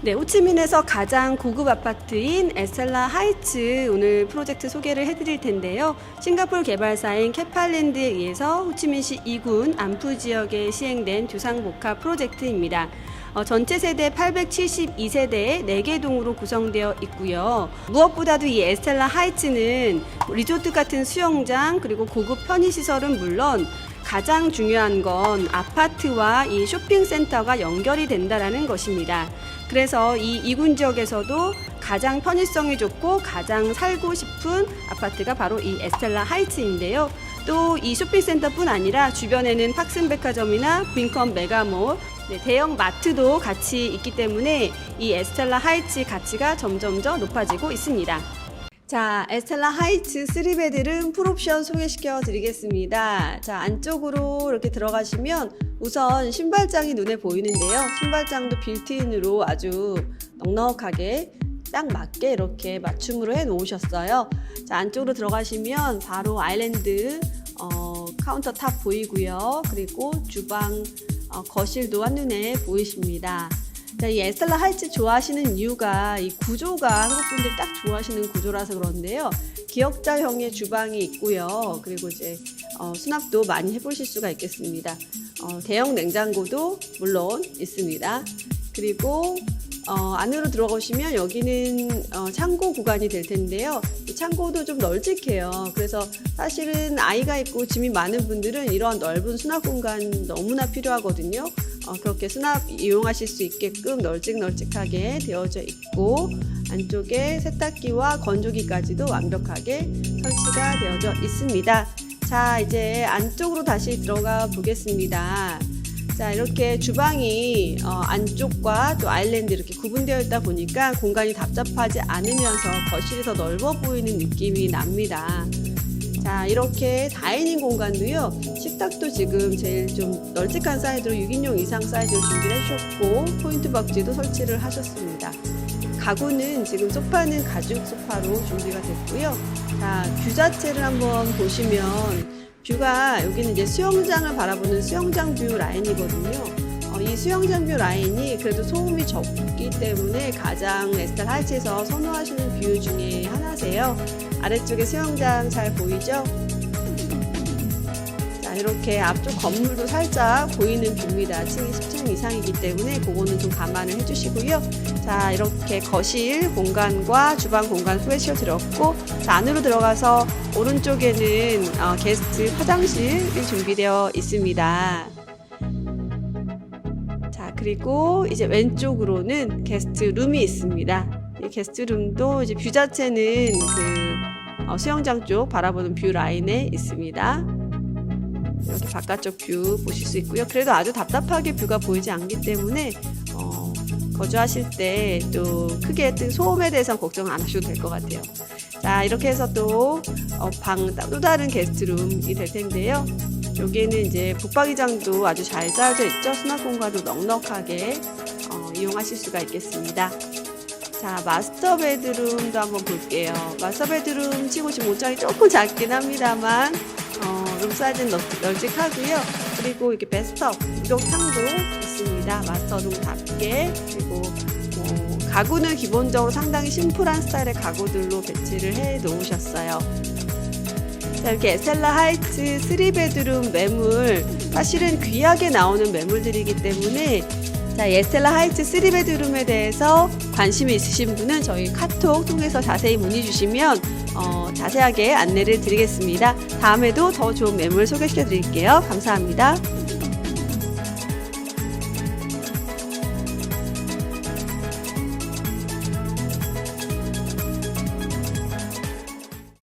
네, 호치민에서 가장 고급 아파트인 에스텔라 하이츠 오늘 프로젝트 소개를 해드릴 텐데요. 싱가포르 개발사인 캐팔랜드에 의해서 호치민시 2군 안푸 지역에 시행된 주상복합 프로젝트입니다. 어, 전체 세대 872세대의 4개 동으로 구성되어 있고요. 무엇보다도 이 에스텔라 하이츠는 리조트 같은 수영장 그리고 고급 편의시설은 물론 가장 중요한 건 아파트와 이 쇼핑센터가 연결이 된다라는 것입니다. 그래서 이 이군 지역에서도 가장 편의성이 좋고 가장 살고 싶은 아파트가 바로 이 에스텔라 하이츠인데요. 또 이 쇼핑센터뿐 아니라 주변에는 팍슨백화점이나 빈컨 메가몰, 네, 대형 마트도 같이 있기 때문에 이 에스텔라 하이츠 가치가 점점 더 높아지고 있습니다. 자, 에스텔라 하이츠 3베드룸 풀옵션 소개시켜 드리겠습니다. 자, 안쪽으로 이렇게 들어가시면 우선 신발장이 눈에 보이는데요. 신발장도 빌트인으로 아주 넉넉하게 딱 맞게 이렇게 맞춤으로 해 놓으셨어요. 자, 안쪽으로 들어가시면 바로 아일랜드 어, 카운터탑 보이고요. 그리고 주방 어, 거실도 한눈에 보이십니다. 자, 이 에스텔라 하이츠 좋아하시는 이유가 이 구조가 한국 분들 딱 좋아하시는 구조라서 그런데요. 기역자형의 주방이 있고요. 그리고 이제 어, 수납도 많이 해보실 수가 있겠습니다. 어, 대형 냉장고도 물론 있습니다. 그리고 어, 안으로 들어가시면 여기는 어, 창고 구간이 될 텐데요. 이 창고도 좀 널찍해요. 그래서 사실은 아이가 있고 짐이 많은 분들은 이런 넓은 수납 공간 너무나 필요하거든요. 어, 그렇게 수납 이용하실 수 있게끔 널찍널찍하게 되어져 있고 안쪽에 세탁기와 건조기까지도 완벽하게 설치가 되어져 있습니다. 자, 이제 안쪽으로 다시 들어가 보겠습니다. 자, 이렇게 주방이 어, 안쪽과 또 아일랜드 이렇게 구분되어 있다 보니까 공간이 답답하지 않으면서 거실이 더 넓어 보이는 느낌이 납니다. 자, 이렇게 다이닝 공간도요, 식탁도 지금 제일 좀 널찍한 사이즈로 6인용 이상 사이즈로 준비를 해주셨고, 포인트 박지도 설치를 하셨습니다. 가구는 지금 소파는 가죽 소파로 준비가 됐고요. 자, 뷰 자체를 한번 보시면 뷰가 여기는 이제 수영장을 바라보는 수영장 뷰 라인이거든요. 어, 이 수영장 뷰 라인이 그래도 소음이 적기 때문에 가장 에스탈 하이츠에서 선호하시는 뷰 중에 하나세요. 아래쪽에 수영장 잘 보이죠? 자, 이렇게 앞쪽 건물도 살짝 보이는 뷰입니다. 층이 10층 이상이기 때문에 그거는 좀 감안을 해주시고요. 자, 이렇게 거실 공간과 주방 공간 소개시켜 드렸고, 자, 안으로 들어가서 오른쪽에는 어, 게스트 화장실이 준비되어 있습니다. 자, 그리고 이제 왼쪽으로는 게스트 룸이 있습니다. 이 게스트 룸도 이제 뷰 자체는 그 어, 수영장 쪽 바라보는 뷰 라인에 있습니다. 이렇게 바깥쪽 뷰 보실 수 있고요. 그래도 아주 답답하게 뷰가 보이지 않기 때문에 어, 거주하실 때 또 크게 뜬 소음에 대해서 걱정 안 하셔도 될 것 같아요. 자 이렇게 해서 또 어, 방, 또 다른 게스트룸이 될 텐데요. 여기에는 이제 북박이장도 아주 잘 짜져 있죠. 수납 공간도 넉넉하게 어, 이용하실 수가 있겠습니다. 자, 마스터 베드룸도 한번 볼게요. 마스터 베드룸 치고 지금 옷장이 조금 작긴 합니다만, 어, 룸 사이즈는 널- 널찍하고요. 그리고 이렇게 베스트업, 목욕탕도 있습니다. 마스터룸답게. 그리고 뭐, 가구는 기본적으로 상당히 심플한 스타일의 가구들로 배치를 해 놓으셨어요. 자, 이렇게 에셀라 하이츠 3베드룸 매물, 사실은 귀하게 나오는 매물들이기 때문에 자, 이 에스텔라 하이츠 3베드룸에 대해서 관심이 있으신 분은 저희 카톡 통해서 자세히 문의 주시면 어, 자세하게 안내를 드리겠습니다. 다음에도 더 좋은 매물 소개시켜 드릴게요. 감사합니다.